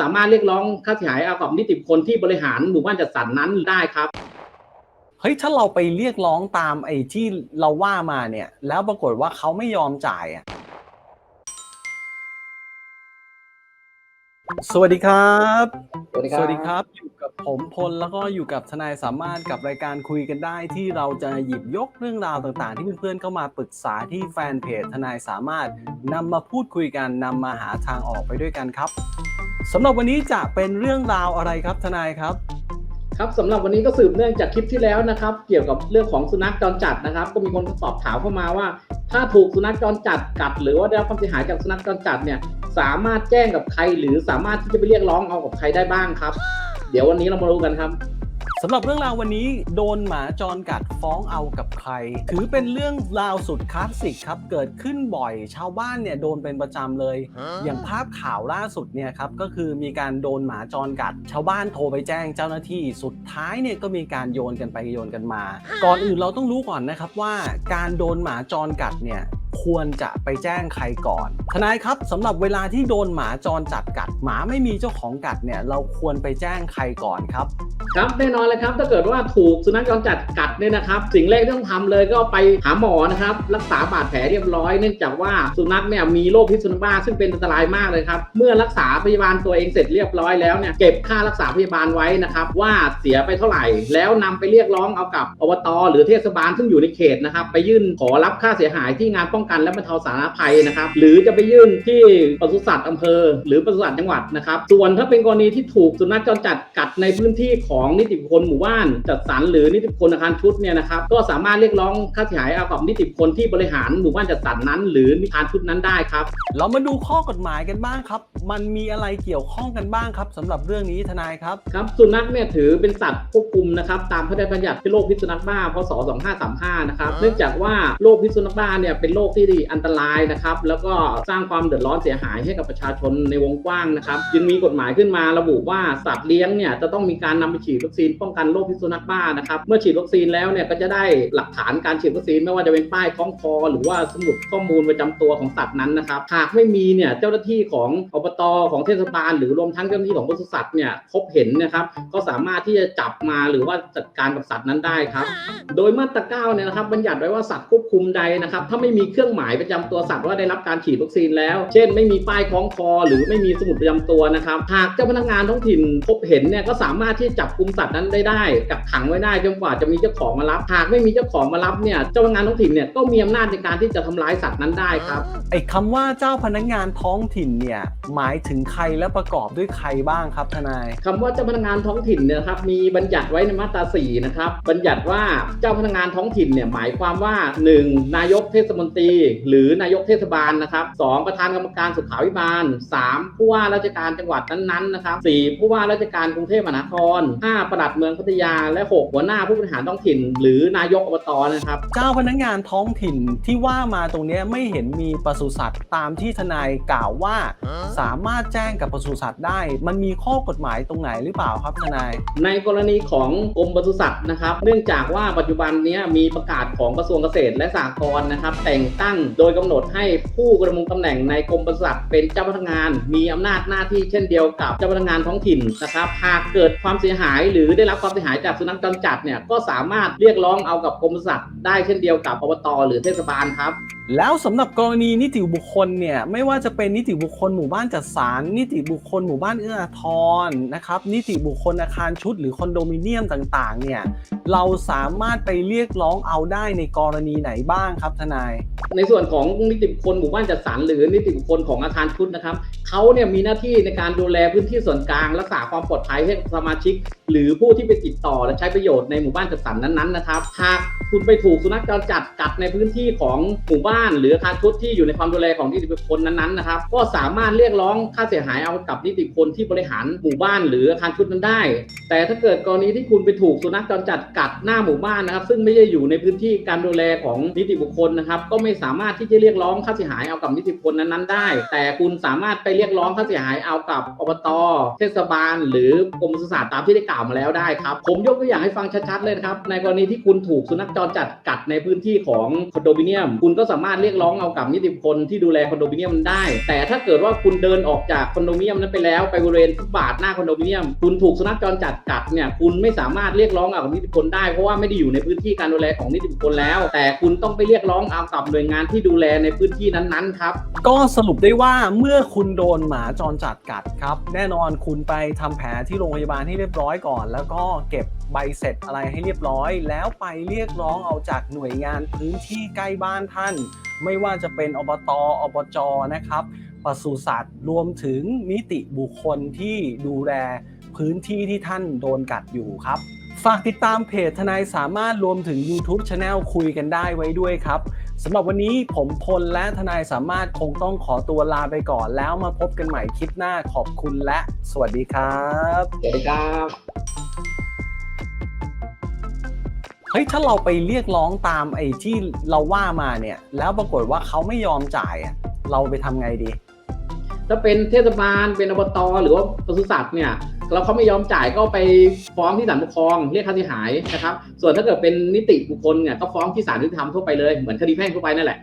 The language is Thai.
สามารถเรียกร้องค่าเสียหายเอากับนิติบุคคลที่บริหารหมู่บ้านจัดสรรนั้นได้ครับ เฮ้ยถ้าเราไปเรียกร้องตามไอ้ที่เราว่ามาเนี่ย แล้วปรากฏว่าเขาไม่ยอมจ่ายอะสวัสดีครับสวัสดีครับ สวัสดีครับ อยู่กับผมพลแล้วก็อยู่กับทนายสามารถกับรายการคุยกันได้ที่เราจะหยิบยกเรื่องราวต่างๆ ที่เพื่อนๆเข้ามาปรึกษาที่แฟนเพจทนายสามารถนำมาพูดคุยกันนำมาหาทางออกไปด้วยกันครับ สำหรับวันนี้จะเป็นเรื่องราวอะไรครับทนายครับ ครับสำหรับวันนี้ก็สืบเนื่องจากคลิปที่แล้วนะครับ เกี่ยวกับเรื่องของสุนัขจรจัดนะครับ ก็มีคนสอบถามเข้ามาว่า ถ้าถูกสุนัขจรจัดกัด หรือว่าได้รับความเสียหายจากสุนัขจรจัดเนี่ยสามารถแจ้งกับใคร หรือสามารถที่จะไปเรียกร้องเอากับใครได้บ้างครับ เดี๋ยววันนี้เรามาดูกันครับ สำหรับเรื่องราววันนี้โดนหมาจรกัดฟ้องเอากับใคร ถือเป็นเรื่องราวสุดคลาสสิกครับ เกิดขึ้นบ่อย ชาวบ้านเนี่ยโดนเป็นประจำเลย อย่างภาพข่าวล่าสุดเนี่ยครับก็คือมีการโดนหมาจรกัด ชาวบ้านโทรไปแจ้งเจ้าหน้าที่สุดท้ายเนี่ยก็มีการโยนกันไปโยนกันมา ก่อนอื่นเราต้องรู้ก่อนนะครับว่าการโดนหมาจรกัดเนี่ยควรจะไปแจ้งใครก่อน ทนายครับสำหรับเวลาที่โดนหมาจรจัดกัดหมาไม่มีเจ้าของกัดเนี่ยเราควรไปแจ้งใครก่อนครับ ครับแน่นอนเลยครับ ถ้าเกิดว่าถูกสุนัขจรจัดกัดเนี่ยนะครับ สิ่งแรกที่ต้องทำเลยก็ไปหาหมอนะครับ รักษาบาดแผลเรียบร้อย เนื่องจากว่าสุนัขเนี่ยมีโรคพิษสุนัขบ้าซึ่งเป็นอันตรายมากเลยครับ เมื่อรักษาพยาบาลตัวเองเสร็จเรียบร้อยแล้วเนี่ยเก็บค่ารักษาพยาบาลไว้นะครับว่าเสียไปเท่าไหร่ แล้วนำไปเรียกร้องเอากับอบตหรือเทศบาลซึ่งอยู่ในเขตนะครับไปยื่นขอรับค่าเสียหายที่งานป้องกันและบรรเทาสาธารณภัยนะครับหรือจะไปยื่นที่ปศุสัตว์อำเภอ หรือปศุสัตว์จังหวัดนะครับส่วนถ้าเป็นกรณีที่ถูกสุนัขจรจัดกัดในพื้นที่ของนิติบุคคลหมู่บ้าน จัดสรรหรือนิติบุคคลอาคารชุดเนี่ยนะครับก็สามารถเรียกร้องค่าเสียหายเอากับนิติบุคคลที่บริหารหมู่บ้านจัดสรรนั้น หรืออาคารชุดนั้นได้ครับ เรามาดูข้อกฎหมายกันบ้างครับ มันมีอะไรเกี่ยวข้องกันบ้างครับสำหรับเรื่องนี้ทนายครับครับสุนัขเนี่ยถือเป็นสัตว์ควบคุมนะครับตามพระราชบัญญัติโรคพิษสุนัขบ้าพศ 2535 นะครับเนื่องจากว่าโรคพิษสุนัขบ้าเนี่ยเป็นโรคที่อันตรายนะครับแล้วก็สร้างความเดือดร้อนเสียหายให้กับประชาชนในวงกว้างนะครับ จึงมีกฎหมายขึ้นมาระบุว่าสัตว์เลี้ยงเนี่ยจะต้องมีการนำไปฉีดวัคซีนป้องกันโรคพิษสุนัขบ้านะครับ เมื่อฉีดวัคซีนแล้วเนี่ยก็จะได้หลักฐานการฉีดวัคซีนไม่ว่าจะเป็นป้ายคล้องคอ หรือว่าสมุดข้อมูลประจำตัวของสัตว์นั้นนะครับ หากไม่มีเนี่ยเจ้าหน้าที่ของอบตของเทศบาล หรือรวมทั้งเจ้าหน้าที่ของปศุสัตว์เนี่ยพบเห็นนะครับก็สามารถที่จะจับมาหรือว่าจัดการกับสัตว์นั้นได้ครับโดยมาตราเก้าเนี่ยนะครับบัญญัติไว้ว่าสัตว์ควบคุมใดนะครับถ้าไม่มีเครื่องหมายประจำตัวสัตว์ว่าได้รับการฉีดวัคซีนแล้ว เช่น ไม่มีป้ายคล้องคอ หรือไม่มีสมุดประจำตัวนะครับหากเจ้าพนักงานท้องถิ่นพบเห็นเนี่ยก็สามารถที่จับกุมสัตว์นั้นได้ได้กักขังไว้ได้จนกว่าจะมีเจ้าของมารับหากไม่มีเจ้าของมารับเนี่ยเจ้าพนักงานท้องถิ่นเนี่ยก็มีอำนาจในการที่จะทำร้ายสัตว์นั้นได้ครับ ไอ้คำว่าเจ้าพนักงานท้องถิ่นเนี่ยหมายถึงใครและประกอบด้วยใครบ้างครับทนาย คำว่าเจ้าพนักงานท้องถิ่นเนี่ยนะครับมีบัญญัติไว้ในมาตรา4นะครับบัญญัติว่าเจ้าพนักงานท้องถิ่นเนี่ยหมายความว่า 1. นายกเทศมนตรี หรือนายกเทศบาลนะครับสองประธานกรรมการสุขาวิบาล 3. ผู้ว่าราชการจังหวัดนั้นๆนะครับ 4. ผู้ว่าราชการกรุงเทพมหานคร 5. ปลัดเมืองพัทยาและ 6. หัวหน้าผู้บริหารท้องถิ่น หรือนายกอบตนะครับ เจ้าพนักงานท้องถิ่นที่ว่ามาตรงเนี้ยไม่เห็นมีปศุสัตว์ตามที่ทนายกล่าวว่า สามารถแจ้งกับปศุสัตว์ได้ มันมีข้อกฎหมายตรงไหนหรือเปล่าครับทนาย ในกรณีของกรมปศุสัตว์นะครับ เนื่องจากว่าปัจจุบันเนี้ยมีประกาศของกระทรวงเกษตรและสหกรณ์นะครับ แต่งตั้งโดยกำหนดให้ผู้กระมงตำแหน่งในกรมปศุสัตว์เป็นเจ้าพนักงาน มีอำนาจหน้าที่เช่นเดียวกับเจ้าพนักงานท้องถิ่นนะครับหากเกิดความเสียหายหรือได้รับความเสียหายจากสุนัขจรจัดเนี่ยก็สามารถเรียกร้องเอากับกรมสัตว์ได้เช่นเดียวกับอบตหรือเทศบาลครับ แล้วสำหรับกรณีนิติบุคคลเนี่ยไม่ว่าจะเป็นนิติบุคคลหมู่บ้านจัดสรรนิติบุคคลหมู่บ้านเอื้ออาทรนะครับนิติบุคคลอาคารชุดหรือคอนโดมิเนียมต่างๆเนี่ยเราสามารถไปเรียกร้องเอาได้ในกรณีไหนบ้างครับทนาย ในส่วนของนิติบุคคลหมู่บ้านจัดสรรหรือนิติบุคคลของอาคารชุดนะครับเขาเนี่ยมีหน้าที่ในการดูแลพื้นที่ส่วนกลางรักษาความปลอดภัยให้สมาชิก หรือผู้ที่ไปติดต่อและใช้ประโยชน์ในหมู่บ้านจัดสรรนั้นๆนะครับหากคุณไปถูกสุนัขจรจัดกัดในพื้นที่ของหมู่บ้านหรืออาคารชุดที่อยู่ในความดูแลของนิติบุคคลนั้นๆนะครับ ก็สามารถเรียกร้องค่าเสียหายเอากับนิติบุคคลที่บริหารหมู่บ้าน หรืออาคารชุดนั้นได้ แต่ถ้าเกิดกรณีที่คุณไปถูกสุนัขจรจัดกัดหน้าหมู่บ้านนะครับ ซึ่งไม่ได้อยู่ในพื้นที่การดูแลของนิติบุคคลนะครับ ก็ไม่สามารถที่จะเรียกร้องค่าเสียหายเอากับนิติบุคคลนั้นๆได้ แต่คุณสามารถไปเรียกร้องค่าเสียหายเอากับอบตเทศบาล หรือกรมปศุสัตว์ตามที่ได้กล่าวมาแล้วได้ครับ ผมยกตัวอย่างให้ฟังชัดๆเลยนะครับในกรณีที่คุณถูกสุนัขจรจัดกัดในพื้นที่ของคอนโดมิเนียม คุณก็สามารถามารถเรียกร้องเอากับนิติบุคคลที่ดูแลคอนโดมิเนียมมันได้ แต่ถ้าเกิดว่าคุณเดินออกจากคอนโดมิเนียมนั้นไปแล้วไปบริเวณฟุตบาทหน้าคอนโดมิเนียม คุณถูกสุนัขจรจัดกัดเนี่ยคุณไม่สามารถเรียกร้องเอากับนิติบุคคลได้เพราะว่าไม่ได้อยู่ในพื้นที่การดูแลของนิติบุคคลแล้ว แต่คุณต้องไปเรียกร้องเอากับหน่วยงานที่ดูแลในพื้นที่นั้นๆครับก็สรุปได้ว่าเมื่อคุณโดนหมาจรจัดกัดครับแน่นอนคุณไปทำแผลที่โรงพยาบาลให้เรียบร้อยก่อน แล้วก็เก็บใบเสร็จอะไรให้เรียบร้อย แล้วไปเรียกร้องเอาจากหน่วยงานพื้นที่ใกล้บ้านท่าน ไม่ว่าจะเป็นอบตอบจนะครับปศุสัตว์รวมถึงนิติบุคคลที่ดูแลพื้นที่ที่ท่านโดนกัดอยู่ครับ ฝากติดตามเพจทนายสามารถรวมถึง YouTube Channel คุยกันได้ไว้ด้วยครับสำหรับวันนี้ผมพลและทนายสามารถคงต้องขอตัวลาไปก่อน แล้วมาพบกันใหม่คลิปหน้าขอบคุณและสวัสดีครับ สวัสดีครับ เฮ้ยถ้าเราไปเรียกร้องตามไอ้ที่เราว่ามาเนี่ย แล้วปรากฏว่าเขาไม่ยอมจ่ายอะเราไปทำไงดี ถ้าเป็นเทศบาลเป็นอบตหรือว่าปศุสัตว์เนี่ยแล้วเขาไม่ยอมจ่ายก็ไปฟ้องที่ศาลปกครองเรียกค่าเสียหายนะครับ ส่วนถ้าเกิดเป็นนิติบุคคลเนี่ยก็ฟ้องที่ศาลยุติธรรมทั่วไปเลยเหมือนคดีแพ่งทั่วไปนั่นแหละ